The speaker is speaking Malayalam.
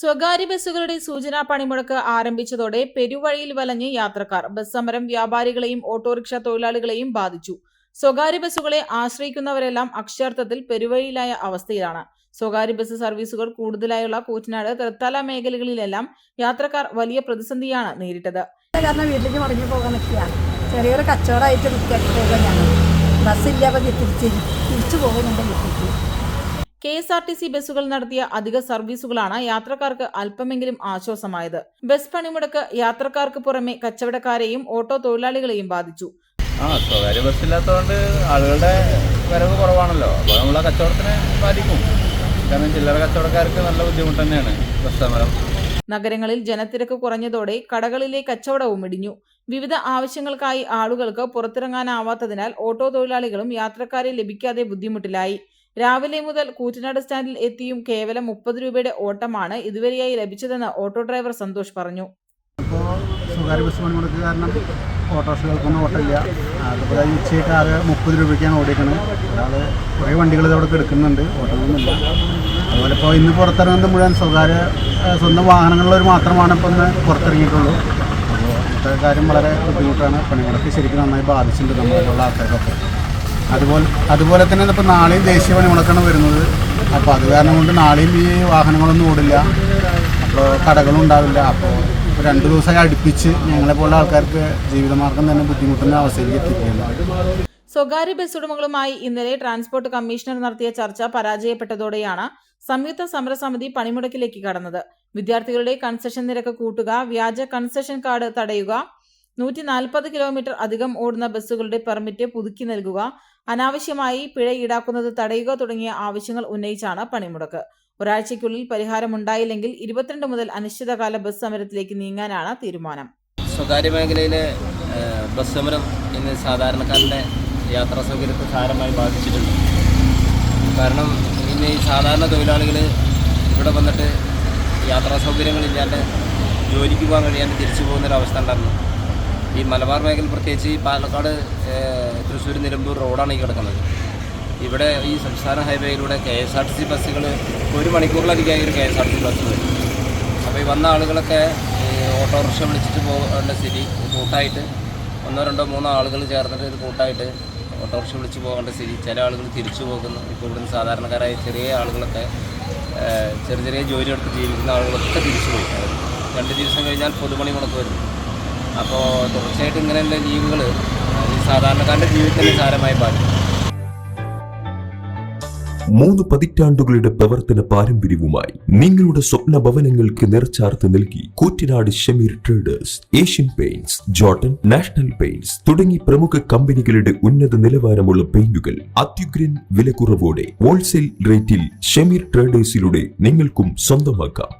സ്വകാര്യ ബസ്സുകളുടെ സൂചനാ പണിമുടക്ക് ആരംഭിച്ചതോടെ പെരുവഴിയിൽ വലഞ്ഞ് യാത്രക്കാർ ബസ് സമരം വ്യാപാരികളെയും ഓട്ടോറിക്ഷ തൊഴിലാളികളെയും ബാധിച്ചു. സ്വകാര്യ ബസ്സുകളെ ആശ്രയിക്കുന്നവരെല്ലാം അക്ഷർത്ഥത്തിൽ പെരുവഴിയിലായ അവസ്ഥയിലാണ്. സ്വകാര്യ ബസ് സർവീസുകൾ കൂടുതലായുള്ള കൂറ്റനാട് തൃത്താല മേഖലകളിലെല്ലാം യാത്രക്കാർ വലിയ പ്രതിസന്ധിയാണ് നേരിട്ടത്. കാരണം വീട്ടിലേക്ക് മടങ്ങി ചെറിയൊരു കച്ചവടമായിട്ട് ബസ്സില്ല തിരിച്ച് തിരിച്ചു പോകുന്നുണ്ട് വീട്ടിലേക്ക്. K S R T C ബസ്സുകൾ നടത്തിയ അധിക സർവീസുകളാണ് യാത്രക്കാർക്ക് അല്പമെങ്കിലും ആശ്വാസമായത്. ബസ് പണിമുടക്ക് യാത്രക്കാർക്ക് പുറമെ കച്ചവടക്കാരെയും ഓട്ടോ തൊഴിലാളികളെയും ബാധിച്ചു. ആ സ്വകാര്യ ബസ്സില്ലാത്തതുകൊണ്ട് ആളുകളുടെ വരവ് കുറവാണല്ലോ. അപ്പോൾ നമ്മളെ കച്ചവടത്തിനെ ബാധിക്കും. കാരണം ചില്ലറ കച്ചവടക്കാർക്ക് നല്ല ബുദ്ധിമുട്ട് തന്നെയാണ് ബസ് സമരം. നഗരങ്ങളിൽ ജനത്തിരക്ക് കുറഞ്ഞതോടെ കടകളിലെ കച്ചവടവും ഇടിഞ്ഞു. വിവിധ ആവശ്യങ്ങൾക്കായി ആളുകൾക്ക് പുറത്തിറങ്ങാനാവാത്തതിനാൽ ഓട്ടോ തൊഴിലാളികളും യാത്രക്കാരെ ലഭിക്കാതെ ബുദ്ധിമുട്ടിലായി. രാവിലെ മുതൽ കൂറ്റനാട് സ്റ്റാൻഡിൽ എത്തിയും കേവലം മുപ്പത് രൂപയുടെ ഓട്ടമാണ് ഇതുവരെയായി ലഭിച്ചതെന്ന് ഓട്ടോ ഡ്രൈവർ സന്തോഷ് പറഞ്ഞു. സ്വകാര്യ ബസ് പണിമുടക്ക് കാരണം ഓട്ടോറിക്ഷകൾക്കൊന്നും ഓട്ടമില്ല. അതുപോലെ ഉച്ചയൊക്കെ ആകെ മുപ്പത് രൂപയ്ക്കാണ് ഓടിക്കുന്നത് അതായത് കുറേ വണ്ടികൾ ഇതവിടെ എടുക്കുന്നുണ്ട് ഓട്ടമൊന്നുമില്ല. അതുപോലെ ഇപ്പോൾ ഇന്ന് പുറത്തിറങ്ങുന്നത് മുഴുവൻ സ്വകാര്യ സ്വന്തം വാഹനങ്ങളിലൊരു മാത്രമാണ് ഇപ്പോൾ ഒന്ന് പുറത്തിറങ്ങിയിട്ടുള്ളൂ. അപ്പോൾ ഇന്നത്തെ കാര്യം വളരെ ബുദ്ധിമുട്ടാണ്. പണിമുടക്ക് ശരിക്കും നന്നായി ബാധിച്ചിട്ടുണ്ട് നമ്മളുള്ള ആൾക്കാർക്കൊക്കെ. അതുപോലെ അതുപോലെ തന്നെ ഇപ്പോൾ നാളെയും ദേശീയ പണിമുടക്കാണ് വരുന്നത്. അപ്പോൾ അത് കാരണം കൊണ്ട് നാളെയും ഈ വാഹനങ്ങളൊന്നും ഓടില്ല. അപ്പോൾ കടകളും ഉണ്ടാവില്ല. അപ്പോൾ രണ്ട് ദിവസമായി അടുപ്പിച്ച് ഞങ്ങളെ പോലുള്ള ആൾക്കാർക്ക് ജീവിതമാർഗം തന്നെ ബുദ്ധിമുട്ടുന്ന അവസ്ഥയിലേക്ക് എത്തിക്കുകയാണ്. സ്വകാര്യ ബസ് ഉടമകളുമായി ഇന്നലെ ട്രാൻസ്പോർട്ട് കമ്മീഷണർ നടത്തിയ ചർച്ച പരാജയപ്പെട്ടതോടെയാണ് സംയുക്ത സമരസമിതി പണിമുടക്കിലേക്ക് കടന്നത്. വിദ്യാർത്ഥികളുടെ കൺസെഷൻ നിരക്ക് കൂട്ടുക വ്യാജ കൺസെഷൻ കാർഡ് തടയുക നൂറ്റി നാൽപ്പത് കിലോമീറ്റർ അധികം ഓടുന്ന ബസ്സുകളുടെ പെർമിറ്റ് പുതുക്കി നൽകുക അനാവശ്യമായി പിഴ ഈടാക്കുന്നത് തടയുക തുടങ്ങിയ ആവശ്യങ്ങൾ ഉന്നയിച്ചാണ് പണിമുടക്ക്. ഒരാഴ്ചയ്ക്കുള്ളിൽ പരിഹാരമുണ്ടായില്ലെങ്കിൽ ഇരുപത്തിരണ്ട് മുതൽ അനിശ്ചിതകാല ബസ് സമരത്തിലേക്ക് നീങ്ങാനാണ് തീരുമാനം. സ്വകാര്യ മേഖലയിലെ ബസ് സമരം ഇന്ന് സാധാരണക്കാരന്റെ യാത്രാ സൗകര്യത്തെ സാരമായി ബാധിച്ചിട്ടുണ്ട്. കാരണം ഇന്ന് ഈ സാധാരണ തൊഴിലാളികൾ ഇവിടെ വന്നിട്ട് യാത്രാ സൗകര്യങ്ങളില്ലാണ്ട് ജോലിക്ക് പോകാൻ കഴിയാണ്ട് തിരിച്ചു പോകുന്നൊരവസ്ഥ ഉണ്ടായിരുന്നു. ഈ മലബാർ മേഖല പ്രത്യേകിച്ച് ഈ പാലക്കാട് തൃശ്ശൂർ നിലമ്പൂർ റോഡാണ് ഈ കിടക്കുന്നത്. ഇവിടെ ഈ സംസ്ഥാന ഹൈവേയിലൂടെ K S R T C ബസ്സുകൾ ഒരു മണിക്കൂറിലധികമായി ഒരു K S R T C bus വരും. അപ്പോൾ ഈ വന്ന ആളുകളൊക്കെ ഓട്ടോറിക്ഷ വിളിച്ചിട്ട് പോകേണ്ട സ്ഥിതി കൂട്ടായിട്ട് ഒന്നോ രണ്ടോ മൂന്നോ ആളുകൾ ചേർന്നിട്ട് ഇത് കൂട്ടായിട്ട് ഓട്ടോറിക്ഷ വിളിച്ച് പോകേണ്ട സ്ഥിതി ചില ആളുകൾ തിരിച്ചു പോകുന്നു. ഇപ്പോൾ ഇവിടുന്ന് സാധാരണക്കാരായ ചെറിയ ആളുകളൊക്കെ ചെറിയ ചെറിയ ജോലിയെടുത്ത് ജീവിക്കുന്ന ആളുകളൊക്കെ തിരിച്ചു പോയി. രണ്ട് ദിവസം കഴിഞ്ഞാൽ പൊതുമണി മുടക്ക് വരും അപ്പോൾ തുടർച്ചയായിട്ട് ഇങ്ങനെയുള്ള ലീവുകൾ ഈ സാധാരണക്കാരന്റെ ജീവിതത്തിന് സാരമായി ബാധിക്കും. മൂന്ന് പതിറ്റാണ്ടുകളുടെ പ്രവർത്തന പാരമ്പര്യവുമായി നിങ്ങളുടെ സ്വപ്ന ഭവനങ്ങൾക്ക് നിറച്ചാർത്ത് നൽകി Koottanad Shameer traders Asian paints Jotun national paints തുടങ്ങി പ്രമുഖ കമ്പനികളുടെ ഉന്നത നിലവാരമുള്ള പെയിന്റുകൾ അത്യുഗ്രൻ വിലക്കുറവോടെ ഹോൾസെയിൽ റേറ്റിൽ ഷമീർ ട്രേഡേഴ്സിലൂടെ നിങ്ങൾക്കും സ്വന്തമാക്കാം.